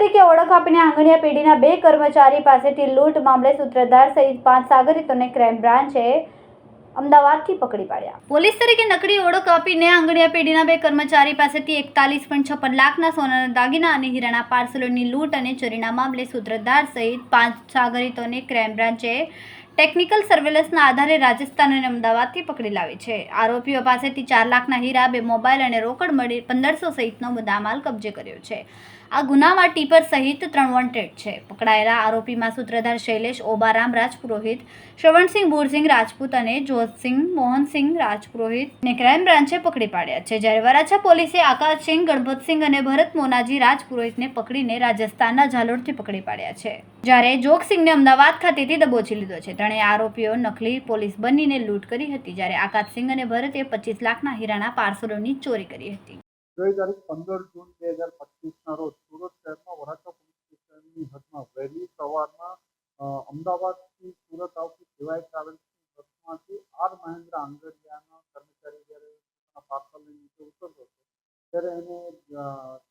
તરીકે ઓળખ આપીને આંગણિયા પેઢીના બે કર્મચારી પાસેથી લૂંટ મામલે સૂત્રધાર સહિત પાંચ સાગરિતોને ક્રાઇમ બ્રાન્ચે અમદાવાદથી પકડી પાડ્યા. પોલીસ તરીકે નકડી ઓળખ આપીને આંગણિયા પેઢીના બે કર્મચારી પાસેથી એકતાલીસ પોઈન્ટ છપ્પન લાખના સોનાના દાગીના અને હીરાના પાર્સલોની લૂંટ અને ચોરીના મામલે સૂત્રધાર સહિત પાંચ સાગરિતોને ક્રાઇમ બ્રાન્ચે ટેકનિકલ સર્વેલન્સના આધારે રાજસ્થાન અને અમદાવાદથી પકડી લાવી છે. આરોપીઓ પાસેથી ચાર લાખના હીરા, બે મોબાઈલ અને રોકડ મળી પંદરસો સહિતનો મુદ્દામાલ કબજે કર્યો છે. આ ગુનામાં ટીપર સહિત ત્રણ વોન્ટેડ છે. પકડાયેલા આરોપીમાં સૂત્રધાર શૈલેષ ઓબારામ રાજપુરોહિત, શ્રવણસિંહ ભૂરસિંહ રાજપૂત અને જોધસિંહ મોહનસિંહ રાજપુરોહિત ને ક્રાઇમ બ્રાન્ચે પકડી પાડ્યા છે. જ્યારે વરાછા પોલીસે આકાશસિંહ, ગણપતસિંહ અને ભરત મોનાજી રાજપુરોહિતને પકડીને રાજસ્થાનના ઝાલોડથી પકડી પાડ્યા છે. જ્યારે જોગસિંહને અમદાવાદ ખાતેથી દબોચી લીધો છે. ત્રણેય આરોપીઓ નકલી પોલીસ બનીને લૂંટ કરી હતી. જ્યારે આકાશસિંહ અને ભરતે પચીસ લાખના હીરાના પાર્સલોની ચોરી કરી હતી. ગઈ તારીખ પંદર જૂન, બે હજાર પચીસના રોજ સુરત શહેરમાં વરાછા પોલીસ સ્ટેશનની હદમાં વહેલી સવારમાં અમદાવાદથી સુરત આવતી સિવાય ટ્રાવેલ્સની બસમાંથી આર મહેન્દ્ર આંગડિયાના કર્મચારી જ્યારે પાર્સલ નીચે ઉતરતો હતો, ત્યારે એને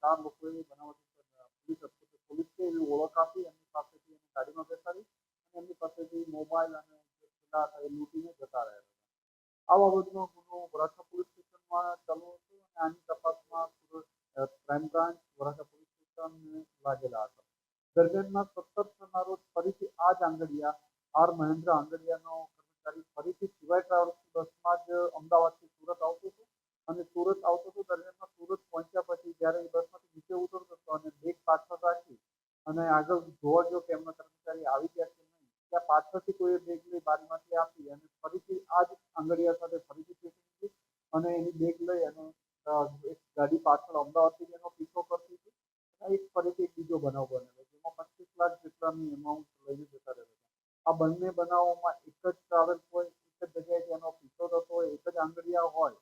ચાર લોકોએ બનાવટી પોલીસ પોલીસે એવી ઓળખ આપી, એમની પાસેથી એને ગાડીમાં બેસાડી અને એમની પાસેથી મોબાઈલ અને જે લૂંટીને જતા રહ્યા હતા. આ બાબતનો ગુનો વરાછા પોલીસ સ્ટેશનમાં ચાલુ આની તપાસમાં crime branch Varachha police station લાગેલા હતા દરમિયાનમાં સત્તરના રોજ ફરીથી આ જ આંગડિયા આર મહેન્દ્ર આંગડિયાનો કર્મચારી ફરીથી સિવાય ટ્રાવેલ્સ બસમાં જ અમદાવાદથી સુરત આવતો હતો અને સુરત આવતો હતો દરમિયાનમાં સુરત પહોંચ્યા પછી જ્યારે એ બસમાંથી નીચે ઉતરતો હતો અને બેગ પાછળ રાખી અને આગળ જોવા જો કે એમના કર્મચારી આવી ગયા કે નહીં ત્યાં પાછળથી કોઈ બેગ લઈ બારીમાંથી આપી અને ફરીથી આ જ આંગડિયા સાથે ફરીથી અને એની બેગ લઈ અને અમદાવાદથી એનો પીછો કરતી હતી એક ફરીથી એક બીજો બનાવ બનેલો જેમાં પચીસ લાખ જેટલાની એમાઉન્ટ લઈને જતા રહેતા આ બંને બનાવોમાં એક જ ટ્રાવેલ્સ હોય એક જ જગ્યાએ એનો પીછો થતો હોય, એક જ આંગળિયા હોય,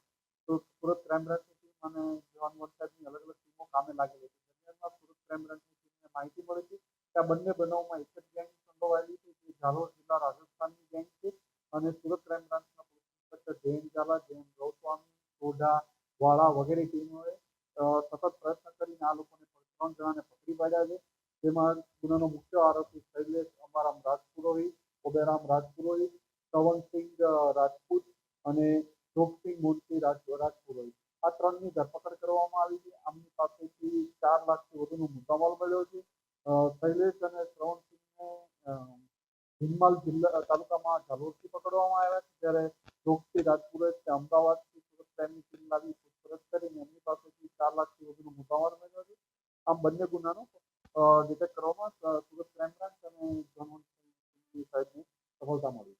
તો સુરત ક્રાઇમ બ્રાન્ચની ટીમ અને જવાન વરસાદની અલગ અલગ ટીમો કામે લાગેલી હતી. દરમિયાનમાં સુરત ક્રાઇમ બ્રાન્ચની ટીમને માહિતી મળી હતી કે આ બંને બનાવમાં એક જ ગેંગ સંડોવાયેલી છે, જે ઝાલોર જિલ્લા રાજસ્થાનની ગેંગ છે, અને સુરત ક્રાઇમ બ્રાન્ચના પોલીસ ઇન્સ્પેક્ટર જયંત ઝાલા, જયંત ગૌસ્વામી, સોઢા વાળા વગેરે ટીમોએ સતત પ્રયત્ન કરીને આ લોકોને ત્રણ જણાને પકડી પાડ્યા છે. જેમાં ગુનાનો મુખ્ય આરોપી શૈલેષ અમારામ રાજપુરોહિત ઓબેરામ રાજપુરોહિત શ્રવણસિંહ રાજપૂત અને જોગસિંહ મૂર્તિ રાજપુરોહિત. આ ત્રણની ધરપકડ કરવામાં આવી છે. આમની પાસેથી ચાર લાખથી વધુનો મુદ્દામાલ મળ્યો છે. શૈલેષ અને શ્રવણસિંહને હિંમલ જિલ્લા તાલુકામાં ઝાલોરથી પકડવામાં આવ્યા છે. જ્યારે જોગસિંહ રાજપુરોહિત અમદાવાદથી સુરત ટાઈમની ટીમ લાવી આમ બંને ગુનાનો ડિટેક્ટ કરવામાં સુરત ક્રાઇમ બ્રાન્ચ અને ઝોન સાહેબની સફળતા મળી.